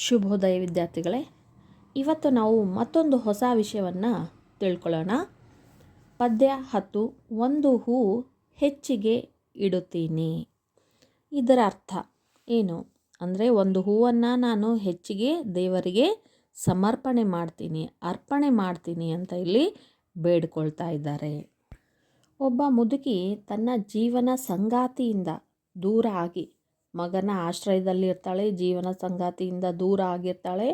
ಶುಭೋದಯ ವಿದ್ಯಾರ್ಥಿಗಳೇ, ಇವತ್ತು ನಾವು ಮತ್ತೊಂದು ಹೊಸ ವಿಷಯವನ್ನು ತಿಳ್ಕೊಳ್ಳೋಣ. ಪದ್ಯ ಹತ್ತು, ಒಂದು ಹೂ ಹೆಚ್ಚಿಗೆ ಇಡುತ್ತೀನಿ. ಇದರ ಅರ್ಥ ಏನು? ಅಂದರೆ ಒಂದು ಹೂವನ್ನು ನಾನು ಹೆಚ್ಚಿಗೆ ದೇವರಿಗೆ ಸಮರ್ಪಣೆ ಮಾಡ್ತೀನಿ, ಅರ್ಪಣೆ ಮಾಡ್ತೀನಿ ಅಂತ ಇಲ್ಲಿ ಬೇಡ್ಕೊಳ್ತಾ ಇದ್ದಾರೆ. ಒಬ್ಬ ಮುದುಕಿ ತನ್ನ ಜೀವನ ಸಂಗಾತಿಯಿಂದ ದೂರ ಆಗಿ ಮಗನ ಆಶ್ರಯದಲ್ಲಿ ಇರ್ತಾಳೆ ಜೀವನ ಸಂಗಾತಿಯಿಂದ ದೂರ ಆಗಿರ್ತಾಳೆ.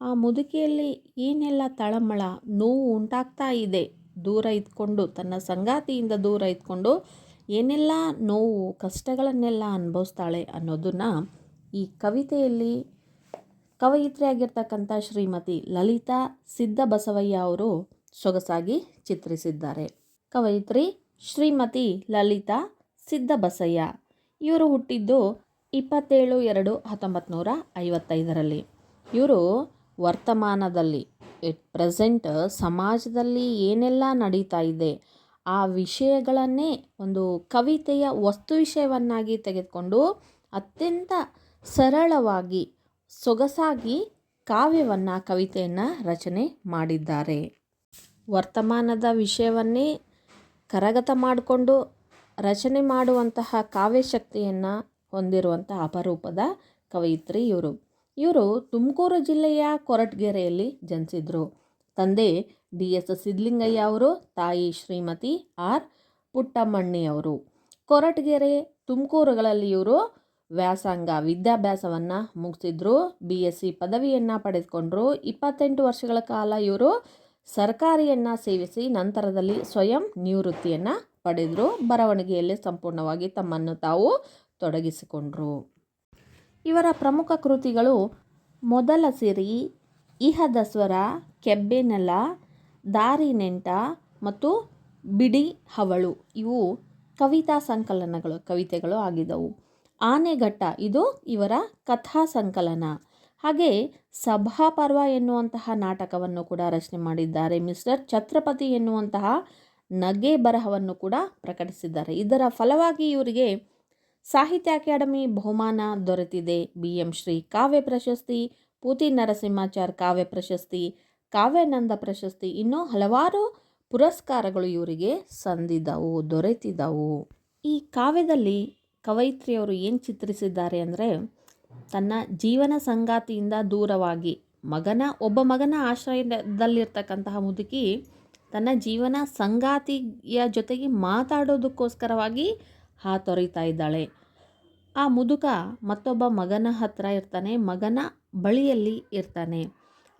ಆ ಮುದುಕಿಯಲ್ಲಿ ಏನೆಲ್ಲ ತಳಮಳ, ನೋವು ಉಂಟಾಗ್ತಾ ಇದೆ. ದೂರ ಇದ್ಕೊಂಡು, ತನ್ನ ಸಂಗಾತಿಯಿಂದ ದೂರ ಇದ್ಕೊಂಡು ಏನೆಲ್ಲ ನೋವು, ಕಷ್ಟಗಳನ್ನೆಲ್ಲ ಅನುಭವಿಸ್ತಾಳೆ ಅನ್ನೋದನ್ನು ಈ ಕವಿತೆಯಲ್ಲಿ ಕವಯಿತ್ರಿಯಾಗಿರ್ತಕ್ಕಂಥ ಶ್ರೀಮತಿ ಲಲಿತಾ ಸಿದ್ದಬಸವಯ್ಯ ಅವರು ಸೊಗಸಾಗಿ ಚಿತ್ರಿಸಿದ್ದಾರೆ. ಕವಯಿತ್ರಿ ಶ್ರೀಮತಿ ಲಲಿತಾ ಸಿದ್ದಬಸಯ್ಯ ಇವರು ಹುಟ್ಟಿದ್ದು ಇಪ್ಪತ್ತೇಳು, ಎರಡು ಹತ್ತೊಂಬತ್ತು ನೂರ ಐವತ್ತೈದರಲ್ಲಿ. ಇವರು ವರ್ತಮಾನದಲ್ಲಿ ಎಟ್ ಪ್ರೆಸೆಂಟ್ ಸಮಾಜದಲ್ಲಿ ಏನೆಲ್ಲ ನಡೀತಾ ಇದೆ, ಆ ವಿಷಯಗಳನ್ನೇ ಒಂದು ಕವಿತೆಯ ವಸ್ತು ವಿಷಯವನ್ನಾಗಿ ತೆಗೆದುಕೊಂಡು ಅತ್ಯಂತ ಸರಳವಾಗಿ, ಸೊಗಸಾಗಿ ಕಾವ್ಯವನ್ನು, ಕವಿತೆಯನ್ನು ರಚನೆ ಮಾಡಿದ್ದಾರೆ. ವರ್ತಮಾನದ ವಿಷಯವನ್ನೇ ಕರಗತ ಮಾಡಿಕೊಂಡು ರಚನೆ ಮಾಡುವಂತಹ ಕಾವ್ಯಶಕ್ತಿಯನ್ನು ಹೊಂದಿರುವಂಥ ಅಪರೂಪದ ಕವಯಿತ್ರಿ ಇವರು. ಇವರು ತುಮಕೂರು ಜಿಲ್ಲೆಯ ಕೊರಟಗೆರೆಯಲ್ಲಿ ಜನಿಸಿದರು. ತಂದೆ ಡಿ ಎಸ್ ಸಿದ್ಲಿಂಗಯ್ಯ ಅವರು, ತಾಯಿ ಶ್ರೀಮತಿ ಆರ್ ಪುಟ್ಟಮ್ಮಣ್ಣಿ ಅವರು. ಕೊರಟಗೆರೆ ತುಮಕೂರುಗಳಲ್ಲಿ ಇವರು ವ್ಯಾಸಂಗ ವಿದ್ಯಾಭ್ಯಾಸವನ್ನು ಮುಗಿಸಿದ್ರು, ಬಿ ಎಸ್ ಸಿ ಪದವಿಯನ್ನು ಪಡೆದುಕೊಂಡ್ರು. ಇಪ್ಪತ್ತೆಂಟು ವರ್ಷಗಳ ಕಾಲ ಇವರು ಸರ್ಕಾರಿಯನ್ನು ಸೇವಿಸಿ ನಂತರದಲ್ಲಿ ಸ್ವಯಂ ನಿವೃತ್ತಿಯನ್ನು ಪಡೆದರು. ಬರವಣಿಗೆಯಲ್ಲಿ ಸಂಪೂರ್ಣವಾಗಿ ತಮ್ಮನ್ನು ತಾವು ತೊಡಗಿಸಿಕೊಂಡರು. ಇವರ ಪ್ರಮುಖ ಕೃತಿಗಳು ಮೊದಲ ಸಿರಿ ಇಹದ ಸ್ವರ ಕೆಬ್ಬೆನೆಲ ದಾರಿ ನೆಂಟ ಮತ್ತು ಬಿಡಿ ಹವಳು. ಇವು ಕವಿತಾ ಸಂಕಲನಗಳು, ಕವಿತೆಗಳು ಆಗಿದ್ದವು. ಆನೆಘಟ್ಟ, ಇದು ಇವರ ಕಥಾ ಸಂಕಲನ. ಹಾಗೆ ಸಭಾಪರ್ವ ಎನ್ನುವಂತಹ ನಾಟಕವನ್ನು ಕೂಡ ರಚನೆ ಮಾಡಿದ್ದಾರೆ. ಮಿಸ್ಟರ್ ಛತ್ರಪತಿ ಎನ್ನುವಂತಹ ನಗೆ ಬರಹವನ್ನು ಕೂಡ ಪ್ರಕಟಿಸಿದ್ದಾರೆ. ಇದರ ಫಲವಾಗಿ ಇವರಿಗೆ ಸಾಹಿತ್ಯ ಅಕಾಡೆಮಿ ಬಹುಮಾನ ದೊರೆತಿದೆ. ಬಿ ಎಂ ಶ್ರೀ ಕಾವ್ಯ ಪ್ರಶಸ್ತಿ, ಪೂತಿ ನರಸಿಂಹಾಚಾರ್ ಕಾವ್ಯ ಪ್ರಶಸ್ತಿ ಕಾವ್ಯಾನಂದ ಪ್ರಶಸ್ತಿ ಇನ್ನೂ ಹಲವಾರು ಪುರಸ್ಕಾರಗಳು ಇವರಿಗೆ ಸಂದಿದ್ದವು ದೊರೆತಿದ್ದವು ಈ ಕಾವ್ಯದಲ್ಲಿ ಕವಯಿತ್ರಿಯವರು ಏನು ಚಿತ್ರಿಸಿದ್ದಾರೆ ಅಂದರೆ, ತನ್ನ ಜೀವನ ಸಂಗಾತಿಯಿಂದ ದೂರವಾಗಿ ಮಗನ, ಒಬ್ಬ ಮಗನ ಆಶ್ರಯದಲ್ಲಿರ್ತಕ್ಕಂತಹ ಮುದುಕಿ ತನ್ನ ಜೀವನ ಸಂಗಾತಿಯ ಜೊತೆಗೆ ಮಾತಾಡೋದಕ್ಕೋಸ್ಕರವಾಗಿ ಹಾತೊರಿತಾ ಇದ್ದಾಳೆ. ಆ ಮುದುಕ ಮತ್ತೊಬ್ಬ ಮಗನ ಹತ್ರ ಇರ್ತಾನೆ, ಮಗನ ಬಳಿಯಲ್ಲಿ ಇರ್ತಾನೆ.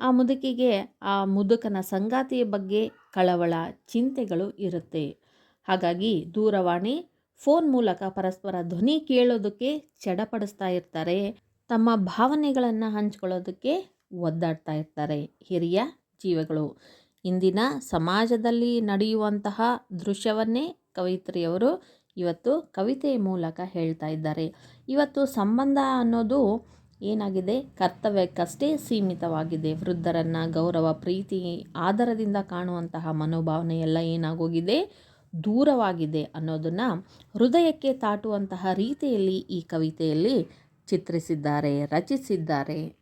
ಆ ಮುದುಕಿಗೆ, ಆ ಮುದುಕನ ಸಂಗಾತಿಯ ಬಗ್ಗೆ ಕಳವಳ, ಚಿಂತೆಗಳು ಇರುತ್ತೆ. ಹಾಗಾಗಿ ದೂರವಾಣಿ, ಫೋನ್ ಮೂಲಕ ಪರಸ್ಪರ ಧ್ವನಿ ಕೇಳೋದಕ್ಕೆ ಚಡಪಡಿಸ್ತಾ ಇರ್ತಾರೆ. ತಮ್ಮ ಭಾವನೆಗಳನ್ನು ಹಂಚ್ಕೊಳ್ಳೋದಕ್ಕೆ ಒದ್ದಾಡ್ತಾ ಇರ್ತಾರೆ ಹಿರಿಯ ಜೀವಗಳು. ಇಂದಿನ ಸಮಾಜದಲ್ಲಿ ನಡೆಯುವಂತಹ ದೃಶ್ಯವನ್ನೇ ಕವಯಿತ್ರಿಯವರು ಇವತ್ತು ಕವಿತೆಯ ಮೂಲಕ ಹೇಳ್ತಾ ಇದ್ದಾರೆ. ಇವತ್ತು ಸಂಬಂಧ ಅನ್ನೋದು ಏನಾಗಿದೆ? ಕರ್ತವ್ಯಕ್ಕಷ್ಟೇ ಸೀಮಿತವಾಗಿದೆ. ವೃದ್ಧರನ್ನು ಗೌರವ, ಪ್ರೀತಿ, ಆದರದಿಂದ ಕಾಣುವಂತಹ ಮನೋಭಾವನೆ ಎಲ್ಲ ಏನಾಗೋಗಿದೆ? ದೂರವಾಗಿದೆ ಅನ್ನೋದನ್ನು ಹೃದಯಕ್ಕೆ ತಾಟುವಂತಹ ರೀತಿಯಲ್ಲಿ ಈ ಕವಿತೆಯಲ್ಲಿ ಚಿತ್ರಿಸಿದ್ದಾರೆ, ರಚಿಸಿದ್ದಾರೆ.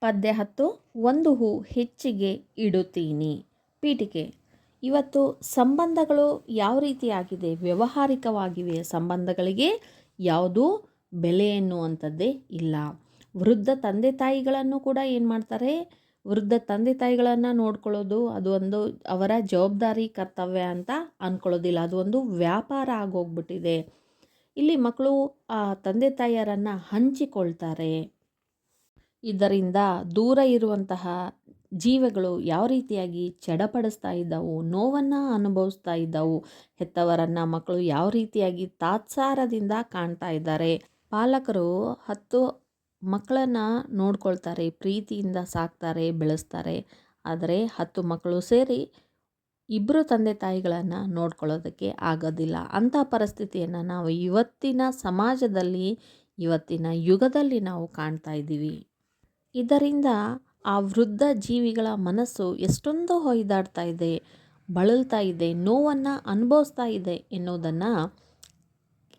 ಪದ್ಯ ಹತ್ತು, ಒಂದು ಹೂ ಹೆಚ್ಚಿಗೆ ಇಡುತ್ತೀನಿ. ಪೀಠಿಕೆ ಇವತ್ತು ಸಂಬಂಧಗಳು ಯಾವ ರೀತಿಯಾಗಿದೆ? ವ್ಯವಹಾರಿಕವಾಗಿವೆ ಸಂಬಂಧಗಳಿಗೆ? ಯಾವುದೂ? ಬೆಲೆ ಎನ್ನುವಂಥದ್ದೇ ಇಲ್ಲ. ವೃದ್ಧ ತಂದೆ ತಾಯಿಗಳನ್ನು ಕೂಡ ಏನು ಮಾಡ್ತಾರೆ? ವೃದ್ಧ ತಂದೆ ತಾಯಿಗಳನ್ನು ನೋಡ್ಕೊಳ್ಳೋದು, ಅದು ಒಂದು ಅವರ ಜವಾಬ್ದಾರಿ, ಕರ್ತವ್ಯ ಅಂತ ಅಂದ್ಕೊಳ್ಳೋದಿಲ್ಲ ಅದು ಒಂದು ವ್ಯಾಪಾರ ಆಗೋಗ್ಬಿಟ್ಟಿದೆ. ಇಲ್ಲಿ ಮಕ್ಕಳು ಆ ತಂದೆ ತಾಯಿಯರನ್ನು ಹಂಚಿಕೊಳ್ತಾರೆ. ಇದರಿಂದ ದೂರ ಇರುವಂತಹ ಜೀವಗಳು ಯಾವ ರೀತಿಯಾಗಿ ಚಡಪಡಿಸ್ತಾ ಇದ್ದವು, ನೋವನ್ನು ಅನುಭವಿಸ್ತಾ ಇದ್ದವು, ಹೆತ್ತವರನ್ನು ಮಕ್ಕಳು ಯಾವ ರೀತಿಯಾಗಿ ತಾತ್ಸಾರದಿಂದ ಕಾಣ್ತಾ ಇದ್ದಾರೆ. ಪಾಲಕರು ಹತ್ತು ಮಕ್ಕಳನ್ನು ನೋಡ್ಕೊಳ್ತಾರೆ, ಪ್ರೀತಿಯಿಂದ ಸಾಕ್ತಾರೆ, ಬೆಳೆಸ್ತಾರೆ. ಆದರೆ ಹತ್ತು ಮಕ್ಕಳು ಸೇರಿ ಇಬ್ಬರು ತಂದೆ ತಾಯಿಗಳನ್ನು ನೋಡ್ಕೊಳ್ಳೋದಕ್ಕೆ ಆಗೋದಿಲ್ಲ. ಅಂಥ ಪರಿಸ್ಥಿತಿಯನ್ನು ನಾವು ಇವತ್ತಿನ ಸಮಾಜದಲ್ಲಿ, ಇವತ್ತಿನ ಯುಗದಲ್ಲಿ ನಾವು ಕಾಣ್ತಾ ಇದ್ದೀವಿ. ಇದರಿಂದ ಆ ವೃದ್ಧ ಜೀವಿಗಳ ಮನಸ್ಸು ಎಷ್ಟೊಂದು ಹೊಯ್ದಾಡ್ತಾ ಇದೆ, ಬಳಲ್ತಾ ಇದೆ, ನೋವನ್ನು ಅನುಭವಿಸ್ತಾ ಇದೆ ಎನ್ನುವುದನ್ನು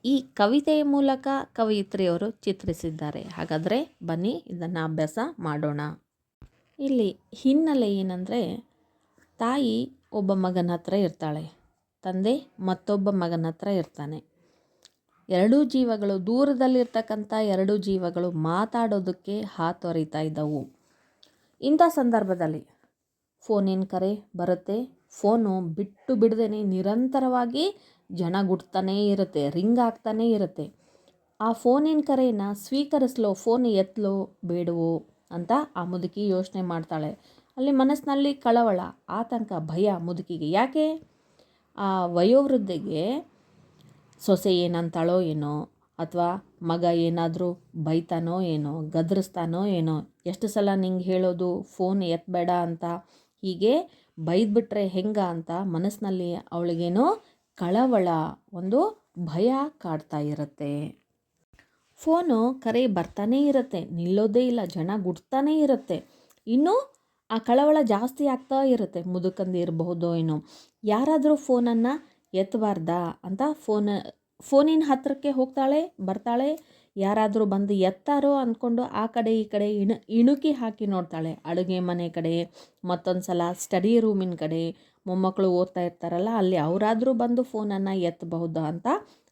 ಈ ಕವಿತೆಯ ಮೂಲಕ ಕವಯಿತ್ರಿಯವರು ಚಿತ್ರಿಸಿದ್ದಾರೆ. ಹಾಗಾದರೆ ಬನ್ನಿ, ಇದನ್ನು ಅಭ್ಯಾಸ ಮಾಡೋಣ. ಇಲ್ಲಿ ಹಿನ್ನೆಲೆ ಏನಂದರೆ, ತಾಯಿ ಒಬ್ಬ ಮಗನ ಹತ್ರ ಇರ್ತಾಳೆ, ತಂದೆ ಮತ್ತೊಬ್ಬ ಮಗನ ಹತ್ರ ಇರ್ತಾನೆ. ಎರಡೂ ಜೀವಗಳು ದೂರದಲ್ಲಿರ್ತಕ್ಕಂಥ ಎರಡೂ ಜೀವಗಳು ಮಾತಾಡೋದಕ್ಕೆ ಹಾತೊರಿತಾ ಇದ್ದವು. ಇಂಥ ಸಂದರ್ಭದಲ್ಲಿ ಫೋನಿನ ಕರೆ ಬರುತ್ತೆ? ಫೋನು ಬಿಟ್ಟು ಬಿಡದೇನೆ ನಿರಂತರವಾಗಿ ಜನ ಗುಡ್ತಾನೇ ಇರುತ್ತೆ, ರಿಂಗ್ ಆಗ್ತಾನೇ ಇರುತ್ತೆ. ಆ ಫೋನಿನ ಕರೆಯನ್ನು ಸ್ವೀಕರಿಸ್ಲೋ ಫೋನ್ ಎತ್ತಲೋ ಬೇಡವೋ ಅಂತ ಆ ಮುದುಕಿ ಯೋಚನೆ ಮಾಡ್ತಾಳೆ. ಅಲ್ಲಿ ಮನಸ್ಸಿನಲ್ಲಿ ಕಳವಳ, ಆತಂಕ, ಭಯ ಮುದುಕಿಗೆ. ಯಾಕೆ? ಆ ವಯೋವೃದ್ಧೆಗೆ ಸೊಸೆ ಏನಂತಾಳೋ ಏನೋ, ಅಥವಾ ಮಗ ಏನಾದರೂ ಬೈತಾನೋ ಏನೋ, ಗದರಿಸ್ತಾನೋ ಏನೋ, ಎಷ್ಟು ಸಲ ನಿಂಗೆ ಹೇಳೋದು ಫೋನ್ ಎತ್ತಬೇಡ ಅಂತ, ಹೀಗೆ ಬೈದ್ಬಿಟ್ರೆ ಹೆಂಗ ಅಂತ ಮನಸ್ಸಿನಲ್ಲಿ ಅವಳಿಗೇನೋ ಕಳವಳ, ಒಂದು ಭಯ ಕಾಡ್ತಾ ಇರುತ್ತೆ. ಫೋನು ಕರೆ ಬರ್ತಾನೇ ಇರುತ್ತೆ, ನಿಲ್ಲೋದೇ ಇಲ್ಲ, ಜನ ಗುಡ್ತಾನೇ ಇರುತ್ತೆ. ಇನ್ನೂ ಆ ಕಳವಳ ಜಾಸ್ತಿ ಆಗ್ತಾ ಇರುತ್ತೆ ಮುದುಕಂದು ಇರಬಹುದೋ ಏನೋ. ಯಾರಾದರೂ ಫೋನನ್ನು ಎತ್ತಬಾರ್ದಾ ಅಂತ ಫೋನ್ ಫೋನಿನ ಹತ್ತಿರಕ್ಕೆ ಹೋಗ್ತಾಳೆ, ಬರ್ತಾಳೆ, ಯಾರಾದರೂ ಬಂದು ಎತ್ತಾರೋ ಅಂದ್ಕೊಂಡು ಆ ಕಡೆ ಈ ಕಡೆ ಇಣು, ಇಣುಕಿ ಹಾಕಿ ನೋಡ್ತಾಳೆ. ಅಡುಗೆ ಮನೆ ಕಡೆ ಮತ್ತೊಂದು ಸಲ ಸ್ಟಡಿ ರೂಮಿನ ಕಡೆ, ಮೊಮ್ಮಕ್ಕಳು ಓದ್ತಾ ಇರ್ತಾರಲ್ಲ, ಅಲ್ಲಿ ಅವರಾದರೂ ಬಂದು ಫೋನನ್ನು ಎತ್ತಬಹುದಾ ಅಂತ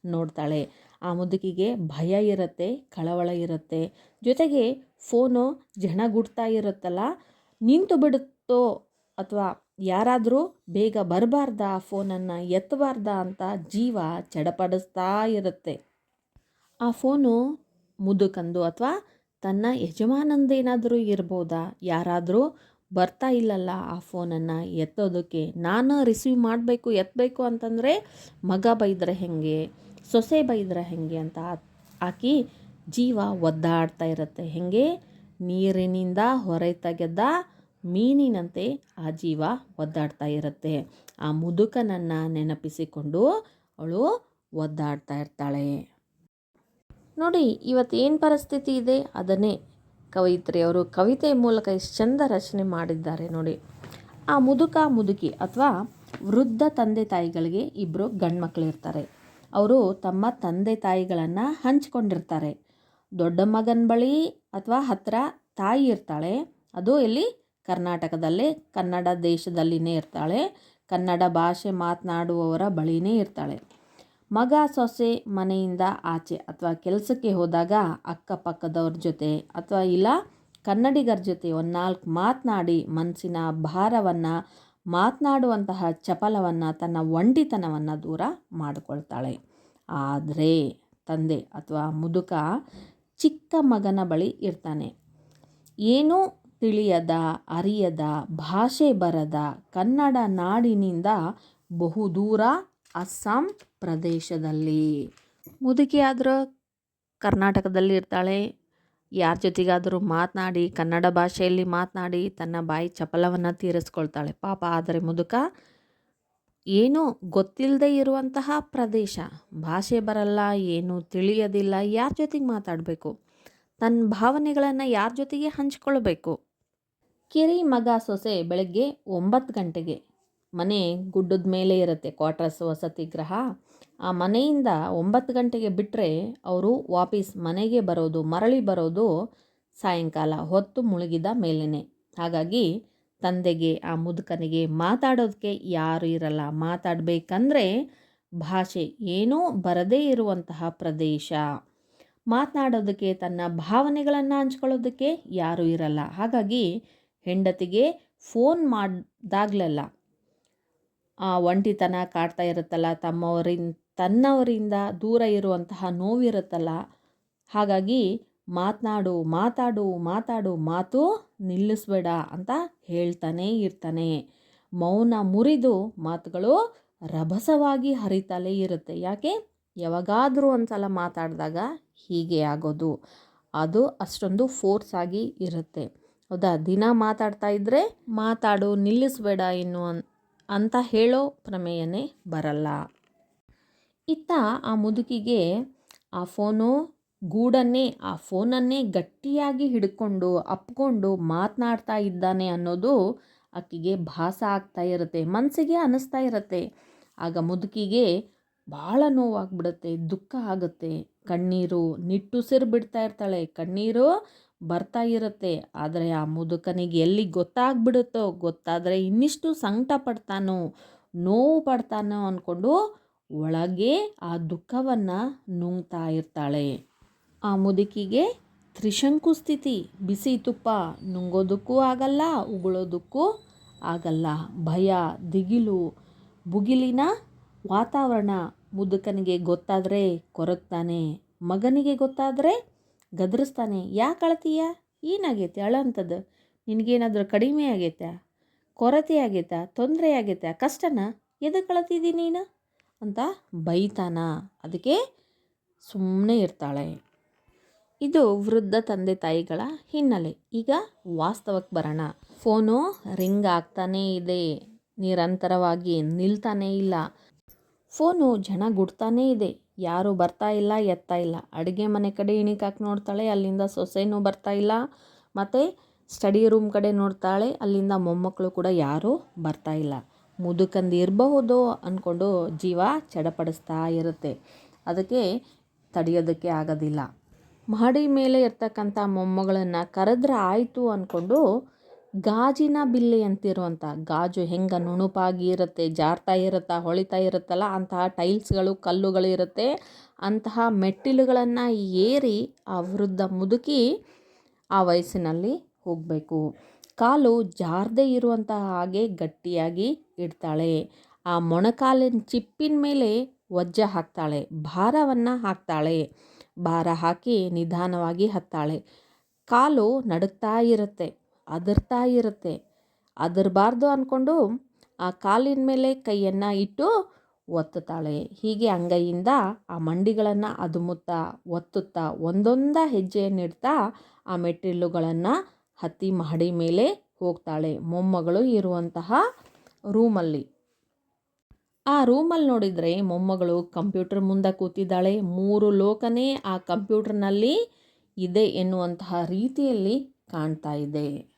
ನೋಡ್ತಾಳೆ. ಆ ಮುದುಕಿಗೆ ಭಯ ಇರುತ್ತೆ, ಕಳವಳ ಇರುತ್ತೆ. ಜೊತೆಗೆ ಫೋನು ಜನ ಗುಡ್ತಾ ಇರುತ್ತಲ್ಲ, ನಿಂತು ಬಿಡುತ್ತೋ ಅಥವಾ ಯಾರಾದರೂ ಬೇಗ ಬರಬಾರ್ದಾ? ಫೋನನ್ನು ಎತ್ತಬಾರ್ದ ಅಂತ ಜೀವ ಚಡಪಡಿಸ್ತಾ ಇರುತ್ತೆ. ಆ ಫೋನು ಮುದುಕಂದು ಅಥವಾ ತನ್ನ ಯಜಮಾನಂದೇನಾದರೂ ಇರ್ಬೋದಾ? ಯಾರಾದರೂ ಬರ್ತಾ ಇಲ್ಲಲ್ಲ ಆ ಫೋನನ್ನು ಎತ್ತೋದಕ್ಕೆ? ನಾನು ರಿಸೀವ್ ಮಾಡಬೇಕು ಎತ್ತಬೇಕು ಅಂತಂದರೆ ಮಗ ಬೈದ್ರೆ ಹೇಗೆ? ಸೊಸೆ ಬೈದ್ರೆ ಹೇಗೆ ಅಂತ ಹಾಕಿ ಜೀವ ಒದ್ದಾಡ್ತಾ ಇರುತ್ತೆ. ಹೇಗೆ? ನೀರಿನಿಂದ ಹೊರ ತೆಗೆದ ಮೀನಿನಂತೆ ಆ ಜೀವ ಒದ್ದಾಡ್ತಾ ಇರುತ್ತೆ. ಆ ಮುದುಕನನ್ನು ನೆನಪಿಸಿಕೊಂಡು ಅವಳು ಒದ್ದಾಡ್ತಾ ಇರ್ತಾಳೆ. ನೋಡಿ ಇವತ್ತೇನು ಪರಿಸ್ಥಿತಿ ಇದೆ? ಅದನ್ನೇ. ಕವಯಿತ್ರಿಯವರು ಕವಿತೆ ಮೂಲಕ ಎಷ್ಟು ಚಂದ ರಚನೆ ಮಾಡಿದ್ದಾರೆ ನೋಡಿ. ಆ ಮುದುಕ, ಮುದುಕಿ ಅಥವಾ ವೃದ್ಧ ತಂದೆ ತಾಯಿಗಳಿಗೆ ಇಬ್ಬರು ಗಂಡು ಇರ್ತಾರೆ ಅವರು ತಮ್ಮ ತಂದೆ ತಾಯಿಗಳನ್ನು ಹಂಚ್ಕೊಂಡಿರ್ತಾರೆ. ದೊಡ್ಡ ಮಗನ ಬಳಿ ಅಥವಾ ಹತ್ತಿರ ತಾಯಿ ಇರ್ತಾಳೆ. ಅದು ಎಲ್ಲಿ? ಕರ್ನಾಟಕದಲ್ಲೇ ಕನ್ನಡ ದೇಶದಲ್ಲಿನೇ ಇರ್ತಾಳೆ. ಕನ್ನಡ ಭಾಷೆ ಮಾತನಾಡುವವರ ಬಳಿನೇ ಇರ್ತಾಳೆ. ಮಗ ಸೊಸೆ ಮನೆಯಿಂದ ಆಚೆ ಅಥವಾ ಕೆಲಸಕ್ಕೆ ಹೋದಾಗ ಅಕ್ಕಪಕ್ಕದವ್ರ ಜೊತೆ ಅಥವಾ ಇಲ್ಲ ಕನ್ನಡಿಗರ ಜೊತೆ ಒಂದು ನಾಲ್ಕು ಮಾತನಾಡಿ ಮನಸ್ಸಿನ ಭಾರವನ್ನು ಮಾತನಾಡುವಂತಹ ಚಪಲವನ್ನು ತನ್ನ ಒಂಟಿತನವನ್ನು ದೂರ ಮಾಡಿಕೊಳ್ತಾಳೆ. ಆದರೆ ತಂದೆ ಅಥವಾ ಮುದುಕ ಚಿಕ್ಕ ಮಗನ ಬಳಿ ಇರ್ತಾನೆ. ಏನೂ ತಿಳಿಯದ, ಅರಿಯದ, ಭಾಷೆ ಬರದ ಕನ್ನಡ ನಾಡಿನಿಂದ ಬಹುದೂರ ಅಸ್ಸಾಂ ಪ್ರದೇಶದಲ್ಲಿ. ಮುದುಕಿಯಾದರೂ ಕರ್ನಾಟಕದಲ್ಲಿ ಇರ್ತಾಳೆ. ಯಾರ ಜೊತೆಗಾದರೂ ಮಾತನಾಡಿ, ಕನ್ನಡ ಭಾಷೆಯಲ್ಲಿ ಮಾತನಾಡಿ ತನ್ನ ಬಾಯಿ ಚಪಲವನ್ನು ತೀರಿಸ್ಕೊಳ್ತಾಳೆ. ಪಾಪ, ಆದರೆ ಮುದುಕ ಏನೂ ಗೊತ್ತಿಲ್ಲದೆ ಇರುವಂತಹ ಪ್ರದೇಶ. ಭಾಷೆ ಬರಲ್ಲ, ಏನು ತಿಳಿಯೋದಿಲ್ಲ. ಯಾರ ಜೊತೆಗೆ ಮಾತಾಡಬೇಕು? ತನ್ನ ಭಾವನೆಗಳನ್ನು ಯಾರ ಜೊತೆಗೆ ಹಂಚ್ಕೊಳ್ಬೇಕು? ಕಿರಿ ಮಗ ಸೊಸೆ ಬೆಳಗ್ಗೆ ಒಂಬತ್ತು ಗಂಟೆಗೆ. ಮನೆ ಗುಡ್ಡದ ಮೇಲೆ ಇರುತ್ತೆ ಕ್ವಾರ್ಟರ್ಸ್ ವಸತಿ ಗೃಹ. ಆ ಮನೆಯಿಂದ ಒಂಬತ್ತು ಗಂಟೆಗೆ ಬಿಟ್ಟರೆ ಅವರು ವಾಪೀಸ್ ಮನೆಗೆ ಬರೋದು, ಮರಳಿ ಬರೋದು ಸಾಯಂಕಾಲ ಹೊತ್ತು ಮುಳುಗಿದ ಮೇಲೇ ಹಾಗಾಗಿ ತಂದೆಗೆ, ಆ ಮುದುಕನಿಗೆ ಮಾತಾಡೋದಕ್ಕೆ ಯಾರು ಇರಲ್ಲ. ಮಾತಾಡಬೇಕಂದ್ರೆ ಭಾಷೆ ಏನೂ ಬರದೇ ಇರುವಂತಹ ಪ್ರದೇಶ. ಮಾತನಾಡೋದಕ್ಕೆ, ತನ್ನ ಭಾವನೆಗಳನ್ನು ಹಂಚ್ಕೊಳ್ಳೋದಕ್ಕೆ ಯಾರೂ ಇರಲ್ಲ. ಹಾಗಾಗಿ ಹೆಂಡತಿಗೆ ಫೋನ್ ಮಾಡಿದಾಗಲೆಲ್ಲ. ಆ ಒಂಟಿತನ ಕಾಡ್ತಾ ಇರುತ್ತಲ್ಲ ತಮ್ಮವರಿಂದ ತನ್ನವರಿಂದ ದೂರ ಇರುವಂತಹ ನೋವಿರುತ್ತಲ್ಲ. ಹಾಗಾಗಿ ಮಾತನಾಡು, ಮಾತಾಡು ಮಾತಾಡು, ಮಾತು ನಿಲ್ಲಿಸ್ಬೇಡ ಅಂತ ಹೇಳ್ತಾನೇ ಇರ್ತಾನೆ. ಮೌನ ಮುರಿದು ಮಾತುಗಳು ರಭಸವಾಗಿ ಹರಿತಲೇ ಇರುತ್ತೆ. ಯಾಕೆ? ಯಾವಾಗಾದರೂ ಒಂದು ಸಲ ಮಾತಾಡಿದಾಗ ಹೀಗೆ ಆಗೋದು. ಅದು ಅಷ್ಟೊಂದು ಫೋರ್ಸ್ ಆಗಿ ಇರುತ್ತೆ. ಹೌದಾ? ದಿನ ಮಾತಾಡ್ತಾ ಇದ್ದರೆ ಮಾತಾಡು, ನಿಲ್ಲಿಸಬೇಡ ಇನ್ನು ಅಂತ ಹೇಳೋ ಪ್ರಮೇಯನೇ ಬರಲ್ಲ. ಇತ್ತ ಆ ಮುದುಕಿಗೆ ಆ ಫೋನು ಗೂಡನ್ನೇ, ಆ ಫೋನನ್ನೇ ಗಟ್ಟಿಯಾಗಿ ಹಿಡ್ಕೊಂಡು, ಅಪ್ಕೊಂಡು ಮಾತನಾಡ್ತಾ ಇದ್ದಾನೆ ಅನ್ನೋದು ಆಕೆಗೆ ಭಾಸ ಆಗ್ತಾ ಇರುತ್ತೆ ಮನಸ್ಸಿಗೆ ಅನ್ನಿಸ್ತಾ ಇರುತ್ತೆ. ಆಗ ಮುದುಕಿಗೆ ಭಾಳ ನೋವಾಗ್ಬಿಡುತ್ತೆ, ದುಃಖ ಆಗುತ್ತೆ. ಕಣ್ಣೀರು ನಿಟ್ಟುಸಿರು ಬಿಡ್ತಾ ಇರ್ತಾಳೆ. ಕಣ್ಣೀರು ಬರ್ತಾ ಇರುತ್ತೆ. ಆದರೆ ಆ ಮುದುಕನಿಗೆ ಎಲ್ಲಿ ಗೊತ್ತಾಗ್ಬಿಡುತ್ತೋ, ಗೊತ್ತಾದರೆ ಇನ್ನಿಷ್ಟು ಸಂಕಟ ಪಡ್ತಾನೋ ನೋವು ಪಡ್ತಾನೋ ಅಂದ್ಕೊಂಡು ಒಳಗೆ ಆ ದುಃಖವನ್ನು ನುಂಗ್ತಾ ಇರ್ತಾಳೆ. ಆ ಮುದುಕಿಗೆ ತ್ರಿಶಂಕು ಸ್ಥಿತಿ. ಬಿಸಿ ತುಪ್ಪ ನುಂಗೋದಕ್ಕೂ ಆಗಲ್ಲ, ಉಗುಳೋದಕ್ಕೂ ಆಗಲ್ಲ. ಭಯ, ದಿಗಿಲು, ಬುಗಿಲಿನ ವಾತಾವರಣ ಮುದುಕನಿಗೆ ಗೊತ್ತಾದರೆ ಕೊರಗ್ತಾನೆ. ಮಗನಿಗೆ ಗೊತ್ತಾದರೆ ಗದರಿಸ್ತಾನೆ ಯಾಕೆ ಅಳ್ತೀಯ ಏನಾಗೈತೆ? ಅಳಂಥದ್ದು ನಿನಗೇನಾದರೂ ಕಡಿಮೆ ಆಗೈತೆ? ಕೊರತೆ ಆಗೈತಾ? ತೊಂದರೆ ಆಗೈತಾ? ಕಷ್ಟನ? ಎದಕ್ಕೆ ಅಳತಿದ್ದಿ ನೀನು? ಅಂತ ಬೈತಾನ. ಅದಕ್ಕೆ ಸುಮ್ಮನೆ ಇರ್ತಾಳೆ. ಇದು ವೃದ್ಧ ತಂದೆ ತಾಯಿಗಳ ಹಿನ್ನೆಲೆ. ಈಗ ವಾಸ್ತವಕ್ಕೆ ಬರೋಣ. ಫೋನು ರಿಂಗ್ ಆಗ್ತಾನೇ ಇದೆ. ನಿರಂತರವಾಗಿ ನಿಲ್ತಾನೇ ಇಲ್ಲ. ಫೋನು ಜನ ಗುಡ್ತಾನೇ ಇದೆ. ಯಾರೂ ಬರ್ತಾ ಇಲ್ಲ, ಎತ್ತಾ ಇಲ್ಲ. ಅಡುಗೆ ಮನೆ ಕಡೆ ಇಣಿಕಾಕಿ ನೋಡ್ತಾಳೆ, ಅಲ್ಲಿಂದ ಸೊಸೆನೂ ಬರ್ತಾ ಇಲ್ಲ. ಮತ್ತು ಸ್ಟಡಿ ರೂಮ್ ಕಡೆ ನೋಡ್ತಾಳೆ, ಅಲ್ಲಿಂದ ಮೊಮ್ಮಕ್ಕಳು ಕೂಡ ಯಾರೂ ಬರ್ತಾ ಇಲ್ಲ. ಮುದುಕಂದು ಇರಬಹುದು ಅಂದ್ಕೊಂಡು ಜೀವ ಚಡಪಡಿಸ್ತಾ ಇರುತ್ತೆ. ಅದಕ್ಕೆ ತಡೆಯೋದಕ್ಕೆ ಆಗೋದಿಲ್ಲ. ಮಹಡಿ ಮೇಲೆ ಇರ್ತಕ್ಕಂಥ ಮೊಮ್ಮಗಳನ್ನು ಕರೆದ್ರೆ ಆಯಿತು ಅಂದ್ಕೊಂಡು ಗಾಜಿನ ಬಿಲ್ಲೆ ಅಂತಿರುವಂಥ ಗಾಜು ಹೆಂಗೆ ನುಣುಪಾಗಿ ಇರುತ್ತೆ, ಜಾರ್ತಾ ಇರುತ್ತಾ, ಹೊಳಿತಾ ಇರುತ್ತಲ್ಲ, ಅಂತಹ ಟೈಲ್ಸ್ಗಳು, ಕಲ್ಲುಗಳು ಇರುತ್ತೆ. ಅಂತಹ ಮೆಟ್ಟಿಲುಗಳನ್ನು ಏರಿ ಆ ವೃದ್ಧ ಮುದುಕಿ ಆ ವಯಸ್ಸಿನಲ್ಲಿ ಹೋಗಬೇಕು. ಕಾಲು ಜಾರದೇ ಇರುವಂತಹ ಹಾಗೆ ಗಟ್ಟಿಯಾಗಿ ಇಡ್ತಾಳೆ. ಆ ಮೊಣಕಾಲಿನ ಚಿಪ್ಪಿನ ಮೇಲೆ ವಜ್ಜ ಹಾಕ್ತಾಳೆ, ಭಾರವನ್ನು ಹಾಕ್ತಾಳೆ. ಭಾರ ಹಾಕಿ ನಿಧಾನವಾಗಿ ಹತ್ತಾಳೆ. ಕಾಲು ನಡುಕ್ತಾ ಇರುತ್ತೆ. ಅದರ್ತಾ ಇರುತ್ತೆ. ಅದರಬಾರ್ದು ಅಂದ್ಕೊಂಡು ಆ ಕಾಲಿನ ಮೇಲೆ ಕೈಯನ್ನು ಇಟ್ಟು ಒತ್ತುತ್ತಾಳೆ. ಹೀಗೆ ಅಂಗೈಯಿಂದ ಆ ಮಂಡಿಗಳನ್ನು ಅದುಮುತ್ತಾ ಒತ್ತುತ್ತಾ ಒಂದೊಂದ ಹೆಜ್ಜೆಯನ್ನಿಡ್ತಾ ಆ ಮೆಟ್ಟಿಲುಗಳನ್ನು ಹತ್ತಿ ಮಹಡಿ ಮೇಲೆ ಹೋಗ್ತಾಳೆ. ಮೊಮ್ಮಗಳು ಇರುವಂತಹ ರೂಮಲ್ಲಿ. ಆ ರೂಮಲ್ಲಿ ನೋಡಿದರೆ ಮೊಮ್ಮಗಳು ಕಂಪ್ಯೂಟರ್ ಮುಂದೆ ಕೂತಿದ್ದಾಳೆ. ಮೂರು ಲೋಕನೇ ಆ ಕಂಪ್ಯೂಟರ್ನಲ್ಲಿ ಇದೆ ಎನ್ನುವಂತಹ ರೀತಿಯಲ್ಲಿ ಕಾಣ್ತಾ ಇದೆ.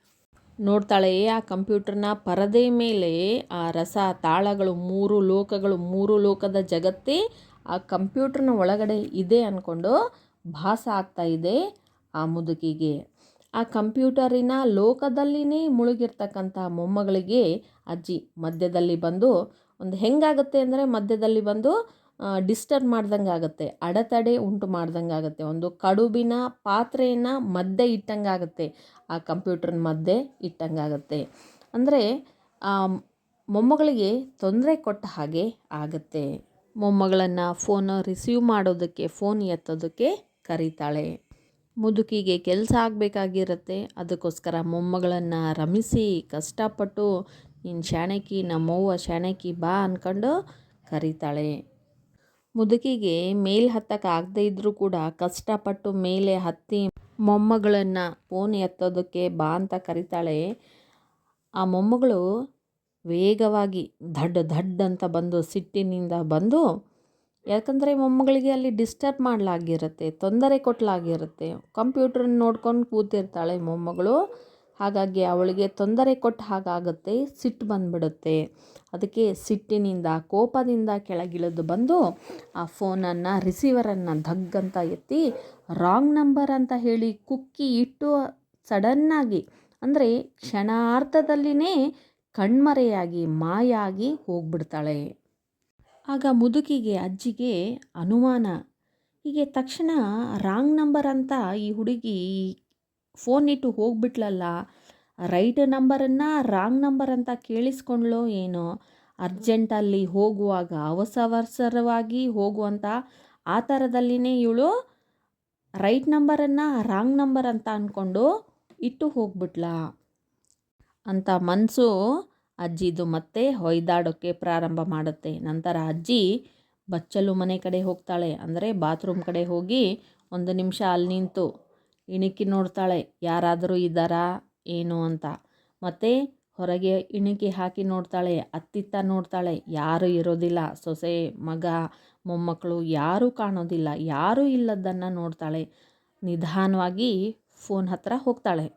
ನೋಡ್ತಾಳೆ, ಆ ಕಂಪ್ಯೂಟರ್ನ ಪರದೆ ಮೇಲೆ ಆ ರಸ, ತಾಳಗಳು, ಮೂರು ಲೋಕಗಳು, ಮೂರು ಲೋಕದ ಜಗತ್ತೇ ಆ ಕಂಪ್ಯೂಟರ್ನ ಒಳಗಡೆ ಇದೆ ಅಂದ್ಕೊಂಡು ಭಾಸ ಆಗ್ತಾ ಇದೆ ಆ ಮುದುಕಿಗೆ. ಆ ಕಂಪ್ಯೂಟರಿನ ಲೋಕದಲ್ಲಿನೇ ಮುಳುಗಿರ್ತಕ್ಕಂಥ ಮೊಮ್ಮಗಳಿಗೆ ಅಜ್ಜಿ ಮಧ್ಯದಲ್ಲಿ ಬಂದು, ಒಂದು ಹೆಂಗಾಗುತ್ತೆ ಅಂದರೆ ಮಧ್ಯದಲ್ಲಿ ಬಂದು ಡಿಸ್ಟರ್ಬ್ ಮಾಡ್ದಂಗೆ ಆಗುತ್ತೆ, ಅಡೆತಡೆ ಉಂಟು ಮಾಡ್ದಂಗೆ ಆಗುತ್ತೆ, ಒಂದು ಕಡುಬಿನ ಪಾತ್ರೆಯನ್ನು ಮಧ್ಯೆ ಇಟ್ಟಂಗೆ ಆಗುತ್ತೆ, ಆ ಕಂಪ್ಯೂಟ್ರನ ಮದ್ದೆ ಇಟ್ಟಂಗೆ ಆಗುತ್ತೆ. ಅಂದರೆ ಮೊಮ್ಮಗಳಿಗೆ ತೊಂದರೆ ಕೊಟ್ಟ ಹಾಗೆ ಆಗುತ್ತೆ. ಮೊಮ್ಮಗಳನ್ನು ಫೋನ್ ರಿಸೀವ್ ಮಾಡೋದಕ್ಕೆ ಫೋನ್ ಎತ್ತೋದಕ್ಕೆ ಕರೀತಾಳೆ. ಮುದುಕಿಗೆ ಕೆಲಸ ಆಗಬೇಕಾಗಿರುತ್ತೆ, ಅದಕ್ಕೋಸ್ಕರ ಮೊಮ್ಮಗಳನ್ನು ರಮಿಸಿ ಕಷ್ಟಪಟ್ಟು, ನೀನು ಶಾಣಕಿ, ನಮ್ಮವ್ವ ಶಾಣಕಿ ಬಾ ಅಂದ್ಕೊಂಡು ಕರೀತಾಳೆ. ಮುದುಕಿಗೆ ಮೇಲೆ ಹತ್ತಕ್ಕೆ ಆಗದೇ ಇದ್ದರೂ ಕೂಡ ಕಷ್ಟಪಟ್ಟು ಮೇಲೆ ಹತ್ತಿ ಮೊಮ್ಮಗಳನ್ನು ಫೋನ್ ಎತ್ತೋದಕ್ಕೆ ಬಾ ಅಂತ ಕರಿತಾಳೆ. ಆ ಮೊಮ್ಮಗಳು ವೇಗವಾಗಿ ದಡ್ ದಡ್ ಅಂತ ಬಂದು ಸಿಟ್ಟಿನಿಂದ ಬಂದು, ಯಾಕಂದರೆ ಮೊಮ್ಮಗಳಿಗೆ ಅಲ್ಲಿ ಡಿಸ್ಟರ್ಬ್ ಮಾಡಲಾಗಿರುತ್ತೆ, ತೊಂದರೆ ಕೊಟ್ಟಲಾಗಿರುತ್ತೆ ಕಂಪ್ಯೂಟ್ರನ್ನ ನೋಡ್ಕೊಂಡು ಕೂತಿರ್ತಾಳೆ ಮೊಮ್ಮಗಳು. ಹಾಗಾಗಿ ಅವಳಿಗೆ ತೊಂದರೆ ಕೊಟ್ಟ ಹಾಗಾಗುತ್ತೆ, ಸಿಟ್ಟು ಬಂದ್ಬಿಡುತ್ತೆ. ಅದಕ್ಕೆ ಸಿಟ್ಟಿನಿಂದ, ಕೋಪದಿಂದ ಕೆಳಗಿಳಿದು ಬಂದು ಆ ಫೋನನ್ನು, ರಿಸೀವರನ್ನು ಧಗ್ಗಂತ ಎತ್ತಿ, ರಾಂಗ್ ನಂಬರ್ ಅಂತ ಹೇಳಿ ಕುಕ್ಕಿ ಇಟ್ಟು ಸಡನ್ನಾಗಿ, ಅಂದರೆ ಕ್ಷಣಾರ್ಧದಲ್ಲಿನೇ ಕಣ್ಮರೆಯಾಗಿ, ಮಾಯಾಗಿ ಹೋಗ್ಬಿಡ್ತಾಳೆ. ಆಗ ಮುದುಕಿಗೆ, ಅಜ್ಜಿಗೆ ಅನುಮಾನ. ಹೀಗೆ ತಕ್ಷಣ ರಾಂಗ್ ನಂಬರ್ ಅಂತ ಈ ಹುಡುಗಿ ಫೋನ್ ಇಟ್ಟು ಹೋಗ್ಬಿಟ್ಲಲ್ಲ ರೈಟ್ ನಂಬರನ್ನು ರಾಂಗ್ ನಂಬರ್ ಅಂತ ಕೇಳಿಸ್ಕೊಂಡ್ಲೋ ಏನೋ? ಅರ್ಜೆಂಟಲ್ಲಿ ಹೋಗುವಾಗ ಅವಸವಸರವಾಗಿ ಹೋಗುವಂಥ ಆ ಥರದಲ್ಲಿನೇ ಇವಳು ರೈಟ್ ನಂಬರನ್ನು ರಾಂಗ್ ನಂಬರ್ ಅಂತ ಅಂದ್ಕೊಂಡು ಇಟ್ಟು ಹೋಗ್ಬಿಟ್ಲ? ಅಂತ ಮನಸ್ಸು ಅಜ್ಜಿದು ಮತ್ತೆ ಹೊಯ್ದಾಡೋಕ್ಕೆ ಪ್ರಾರಂಭ ಮಾಡುತ್ತೆ. ನಂತರ ಅಜ್ಜಿ ಬಚ್ಚಲು ಮನೆ ಕಡೆ ಹೋಗ್ತಾಳೆ. ಅಂದರೆ ಬಾತ್ರೂಮ್ ಕಡೆ ಹೋಗಿ ಒಂದು ನಿಮಿಷ ಅಲ್ಲಿ ನಿಂತು ಇಣುಕಿ ನೋಡ್ತಾಳೆ. ಯಾರಾದರೂ ಇದ್ದಾರಾ? ಏನು ಅಂತ. ಮತ್ತು ಹೊರಗೆ ಇಣುಕಿ ಹಾಕಿ ನೋಡ್ತಾಳೆ, ಅತ್ತಿತ್ತ ನೋಡ್ತಾಳೆ, ಯಾರೂ ಇರೋದಿಲ್ಲ. ಸೊಸೆ, ಮಗ, ಮೊಮ್ಮಕ್ಕಳು ಯಾರೂ ಕಾಣೋದಿಲ್ಲ, ಯಾರೂ ಇಲ್ಲದನ್ನು ನೋಡ್ತಾಳೆ. ನಿಧಾನವಾಗಿ ಫೋನ್ ಹತ್ತಿರ ಹೋಗ್ತಾಳೆ.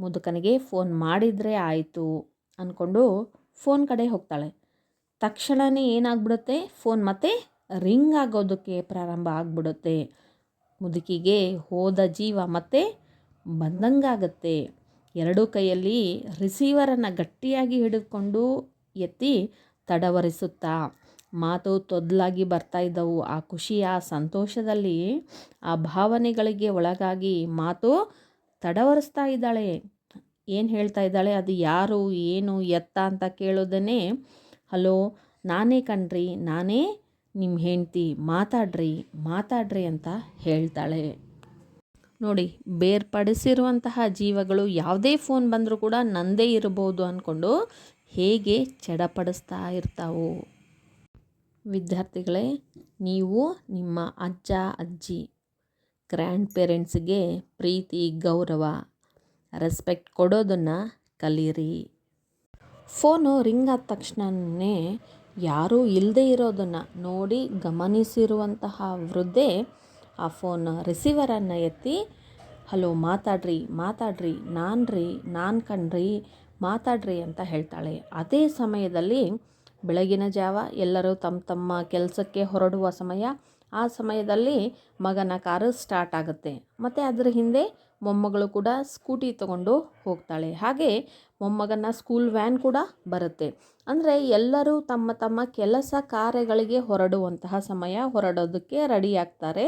ಮುದುಕನಿಗೆ ಫೋನ್ ಮಾಡಿದರೆ ಆಯಿತು ಅಂದ್ಕೊಂಡು ಫೋನ್ ಕಡೆ ಹೋಗ್ತಾಳೆ. ತಕ್ಷಣವೇ ಏನಾಗ್ಬಿಡುತ್ತೆ? ಫೋನ್ ಮತ್ತೆ ರಿಂಗ್ ಆಗೋದಕ್ಕೆ ಪ್ರಾರಂಭ ಆಗ್ಬಿಡುತ್ತೆ. ಮುದುಕಿಗೆ ಹೋದ ಜೀವ ಮತ್ತೆ ಬಂದಂಗಾಗತ್ತೆ. ಎರಡೂ ಕೈಯಲ್ಲಿ ರಿಸೀವರನ್ನು ಗಟ್ಟಿಯಾಗಿ ಹಿಡಿದುಕೊಂಡು ಎತ್ತಿ ತಡವರಿಸುತ್ತಾ ಮಾತು ತೊದಲಾಗಿ ಬರ್ತಾ ಇದ್ದವು. ಆ ಖುಷಿಯ ಸಂತೋಷದಲ್ಲಿ ಆ ಭಾವನೆಗಳಿಗೆ ಒಳಗಾಗಿ ಮಾತು ತಡವರಿಸ್ತಾ ಇದ್ದಾಳೆ. ಏನು ಹೇಳ್ತಾ ಇದ್ದಾಳೆ? ಅದು ಯಾರು, ಏನು, ಎತ್ತ ಅಂತ ಕೇಳೋದನ್ನೇ, ಹಲೋ, ನಾನೇ ಕಣ್ರಿ, ನಾನೇ ನಿಮ್ಮ ಹೆಂಡ್ತಿ, ಮಾತಾಡ್ರಿ ಮಾತಾಡ್ರಿ ಅಂತ ಹೇಳ್ತಾಳೆ. ನೋಡಿ, ಬೇರ್ಪಡಿಸಿರುವಂತಹ ಜೀವಗಳು ಯಾವುದೇ ಫೋನ್ ಬಂದರೂ ಕೂಡ ನಂದೇ ಇರಬಹುದು ಅಂದ್ಕೊಂಡು ಹೇಗೆ ಚಡಪಡಿಸ್ತಾ ಇರ್ತಾವು. ವಿದ್ಯಾರ್ಥಿಗಳೇ, ನೀವು ನಿಮ್ಮ ಅಜ್ಜ, ಅಜ್ಜಿ, ಗ್ರ್ಯಾಂಡ್ ಪೇರೆಂಟ್ಸ್ಗೆ ಪ್ರೀತಿ, ಗೌರವ, ರೆಸ್ಪೆಕ್ಟ್ ಕೊಡೋದನ್ನು ಕಲಿಯಿರಿ ಫೋನು ರಿಂಗ್ ಆದ ತಕ್ಷಣವೇ ಯಾರೂ ಇಲ್ಲದೇ ಇರೋದನ್ನು ನೋಡಿ ಗಮನಿಸಿರುವಂತಹ ವೃದ್ಧೆ ಆ ಫೋನ್ ರಿಸೀವರನ್ನು ಎತ್ತಿ, ಹಲೋ, ಮಾತಾಡ್ರಿ ಮಾತಾಡ್ರಿ ನಾನು ರೀ ನಾನು ಕಣ್ರಿ, ಮಾತಾಡ್ರಿ ಅಂತ ಹೇಳ್ತಾಳೆ. ಅದೇ ಸಮಯದಲ್ಲಿ ಬೆಳಗಿನ ಜಾವ ಎಲ್ಲರೂ ತಮ್ಮ ತಮ್ಮ ಕೆಲಸಕ್ಕೆ ಹೊರಡುವ ಸಮಯ. ಆ ಸಮಯದಲ್ಲಿ ಮಗನ ಕಾರು ಸ್ಟಾರ್ಟ್ ಆಗುತ್ತೆ. ಮತ್ತು ಅದರ ಹಿಂದೆ ಮೊಮ್ಮಗಳು ಕೂಡ ಸ್ಕೂಟಿ ತಗೊಂಡು ಹೋಗ್ತಾಳೆ. ಹಾಗೆ ಮೊಮ್ಮಗನ ಸ್ಕೂಲ್ ವ್ಯಾನ್ ಕೂಡ ಬರುತ್ತೆ. ಅಂದರೆ ಎಲ್ಲರೂ ತಮ್ಮ ತಮ್ಮ ಕೆಲಸ ಕಾರ್ಯಗಳಿಗೆ ಹೊರಡುವಂತಹ ಸಮಯ ಹೊರಡೋದಕ್ಕೆ ರೆಡಿ ಆಗ್ತಾರೆ.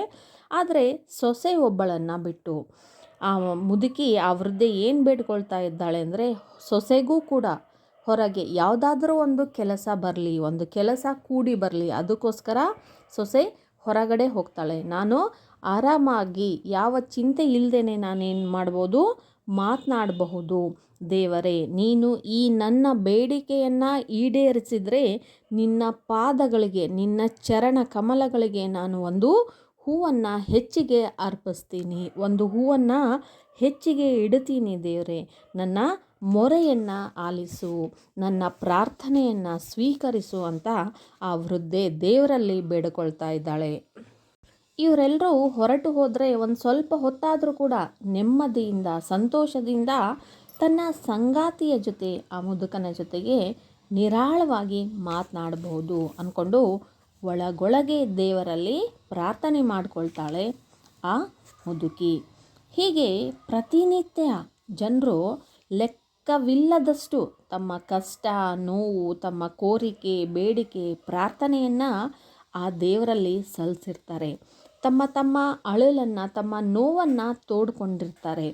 ಆದರೆ ಸೊಸೆ ಒಬ್ಬಳನ್ನು ಬಿಟ್ಟು, ಆ ಮುದುಕಿ ಆ ವೃದ್ಧೆ ಏನು ಬೇಡ್ಕೊಳ್ತಾ ಇದ್ದಾಳೆ ಅಂದರೆ ಸೊಸೆಗೂ ಕೂಡ ಹೊರಗೆ ಯಾವುದಾದ್ರೂ ಒಂದು ಕೆಲಸ ಬರಲಿ, ಒಂದು ಕೆಲಸ ಕೂಡಿ ಬರಲಿ, ಅದಕ್ಕೋಸ್ಕರ ಸೊಸೆ ಹೊರಗಡೆ ಹೋಗ್ತಾಳೆ. ನಾನು ಆರಾಮಾಗಿ ಯಾವ ಚಿಂತೆ ಇಲ್ಲದೇ ನಾನೇನು ಮಾಡ್ಬೋದು? ಮಾತನಾಡಬಹುದು. ದೇವರೇ, ನೀನು ಈ ನನ್ನ ಬೇಡಿಕೆಯನ್ನು ಈಡೇರಿಸಿದರೆ ನಿನ್ನ ಪಾದಗಳಿಗೆ, ನಿನ್ನ ಚರಣ ಕಮಲಗಳಿಗೆ ನಾನು ಒಂದು ಹೂವನ್ನು ಹೆಚ್ಚಿಗೆ ಅರ್ಪಿಸ್ತೀನಿ. ಒಂದು ಹೂವನ್ನು ಹೆಚ್ಚಿಗೆ ಇಡ್ತೀನಿ ದೇವರೇ. ನನ್ನ ಮೊರೆಯನ್ನು ಆಲಿಸು, ನನ್ನ ಪ್ರಾರ್ಥನೆಯನ್ನು ಸ್ವೀಕರಿಸು ಅಂತ ಆ ವೃದ್ಧೆ ದೇವರಲ್ಲಿ ಬೇಡಿಕೊಳ್ತಾ ಇದ್ದಾಳೆ. ಇವರೆಲ್ಲರೂ ಹೊರಟು ಹೋದರೆ ಒಂದು ಸ್ವಲ್ಪ ಹೊತ್ತಾದರೂ ಕೂಡ ನೆಮ್ಮದಿಯಿಂದ, ಸಂತೋಷದಿಂದ ತನ್ನ ಸಂಗಾತಿಯ ಜೊತೆ, ಆ ಮುದುಕನ ಜೊತೆಗೆ ನಿರಾಳವಾಗಿ ಮಾತನಾಡಬಹುದು ಅಂದ್ಕೊಂಡು ಒಳಗೊಳಗೆ ದೇವರಲ್ಲಿ ಪ್ರಾರ್ಥನೆ ಮಾಡಿಕೊಳ್ತಾಳೆ ಆ ಮುದುಕಿ. ಹೀಗೆ ಪ್ರತಿನಿತ್ಯ ಜನರು ಲೆಕ್ಕವಿಲ್ಲದಷ್ಟು ತಮ್ಮ ಕಷ್ಟ, ನೋವು, ತಮ್ಮ ಕೋರಿಕೆ, ಬೇಡಿಕೆ, ಪ್ರಾರ್ಥನೆಯನ್ನು ಆ ದೇವರಲ್ಲಿ ಸಲ್ಲಿಸಿರ್ತಾರೆ ತಮ್ಮ ತಮ್ಮ ಅಳಲನ್ನು, ತಮ್ಮ ನೋವನ್ನು ತೋಡ್ಕೊಂಡಿರ್ತಾರೆ.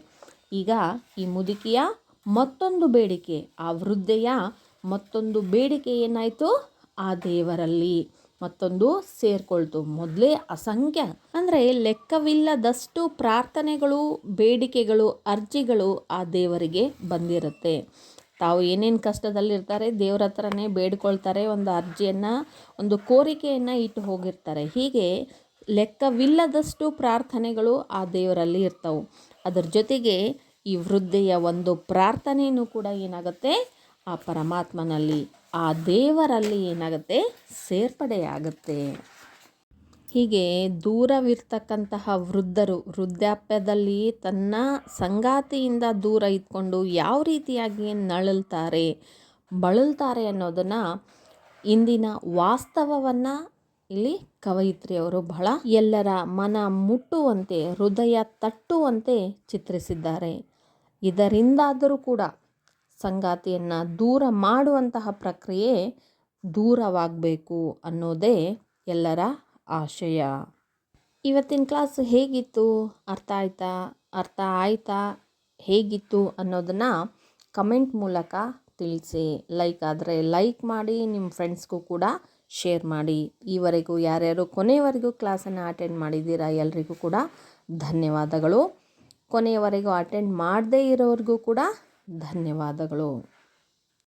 ಈಗ ಈ ಮುದುಕಿಯ ಮತ್ತೊಂದು ಬೇಡಿಕೆ, ಆ ವೃದ್ಧೆಯ ಮತ್ತೊಂದು ಬೇಡಿಕೆ ಏನಾಯಿತು ಆ ದೇವರಲ್ಲಿ. ಮತ್ತೊಂದು ಸೇರಿಕೊಳ್ತು. ಮೊದಲೇ ಅಸಂಖ್ಯ. ಅಂದರೆ ಲೆಕ್ಕವಿಲ್ಲದಷ್ಟು ಪ್ರಾರ್ಥನೆಗಳು, ಬೇಡಿಕೆಗಳು, ಅರ್ಜಿಗಳು ಆ ದೇವರಿಗೆ ಬಂದಿರುತ್ತೆ. ತಾವು ಏನೇನು ಕಷ್ಟದಲ್ಲಿರ್ತಾರೆ ದೇವ್ರ ಹತ್ರನೇ ಬೇಡ್ಕೊಳ್ತಾರೆ, ಒಂದು ಅರ್ಜಿಯನ್ನು, ಒಂದು ಕೋರಿಕೆಯನ್ನು ಇಟ್ಟು ಹೋಗಿರ್ತಾರೆ. ಹೀಗೆ ಲೆಕ್ಕವಿಲ್ಲದಷ್ಟು ಪ್ರಾರ್ಥನೆಗಳು ಆ ದೇವರಲ್ಲಿ ಇರ್ತವೆ. ಅದರ ಜೊತೆಗೆ ಈ ವೃದ್ಧೆಯ ಒಂದು ಪ್ರಾರ್ಥನೆಯೂ ಕೂಡ ಏನಾಗುತ್ತೆ? ಆ ಪರಮಾತ್ಮನಲ್ಲಿ ಆ ದೇವರಲ್ಲಿ ಏನಾಗುತ್ತೆ? ಸೇರ್ಪಡೆಯಾಗುತ್ತೆ. ಹೀಗೆ ದೂರವಿರ್ತಕ್ಕಂತಹ ವೃದ್ಧರು ವೃದ್ಧಾಪ್ಯದಲ್ಲಿ ತನ್ನ ಸಂಗಾತಿಯಿಂದ ದೂರ ಇದ್ಕೊಂಡು ಯಾವ ರೀತಿಯಾಗಿ ನಳಲ್ತಾರೆ, ಬಳಲ್ತಾರೆ ಅನ್ನೋದನ್ನು ಇಂದಿನ ವಾಸ್ತವವನ್ನು ಇಲ್ಲಿ ಕವಯಿತ್ರಿ ಅವರು ಬಹಳ ಎಲ್ಲರ ಮನ ಮುಟ್ಟುವಂತೆ, ಹೃದಯ ತಟ್ಟುವಂತೆ ಚಿತ್ರಿಸಿದ್ದಾರೆ. ಇದರಿಂದಾದರೂ ಕೂಡ ಸಂಗಾತಿಯನ್ನು ದೂರ ಮಾಡುವಂತಹ ಪ್ರಕ್ರಿಯೆ ದೂರವಾಗಬೇಕು ಅನ್ನೋದೇ ಎಲ್ಲರ ಆಶಯ. ಇವತ್ತಿನ ಕ್ಲಾಸ್ ಹೇಗಿತ್ತು? ಅರ್ಥ ಆಯ್ತಾ? ಅರ್ಥ ಆಯ್ತಾ? ಹೇಗಿತ್ತು ಅನ್ನೋದನ್ನು ಕಮೆಂಟ್ ಮೂಲಕ ತಿಳಿಸಿ. ಲೈಕ್ ಆದರೆ ಲೈಕ್ ಮಾಡಿ ನಿಮ್ಮ ಫ್ರೆಂಡ್ಸ್ಗೂ ಕೂಡ ಶೇರ್ ಮಾಡಿ. ಈವರೆಗೂ ಯಾರ್ಯಾರು ಕೊನೆಯವರೆಗೂ ಕ್ಲಾಸನ್ನು ಅಟೆಂಡ್ ಮಾಡಿದ್ದೀರಾ ಎಲ್ರಿಗೂ ಕೂಡ ಧನ್ಯವಾದಗಳು. ಕೊನೆಯವರೆಗೂ ಅಟೆಂಡ್ ಮಾಡದೇ ಇರೋರಿಗೂ ಕೂಡ ಧನ್ಯವಾದಗಳು.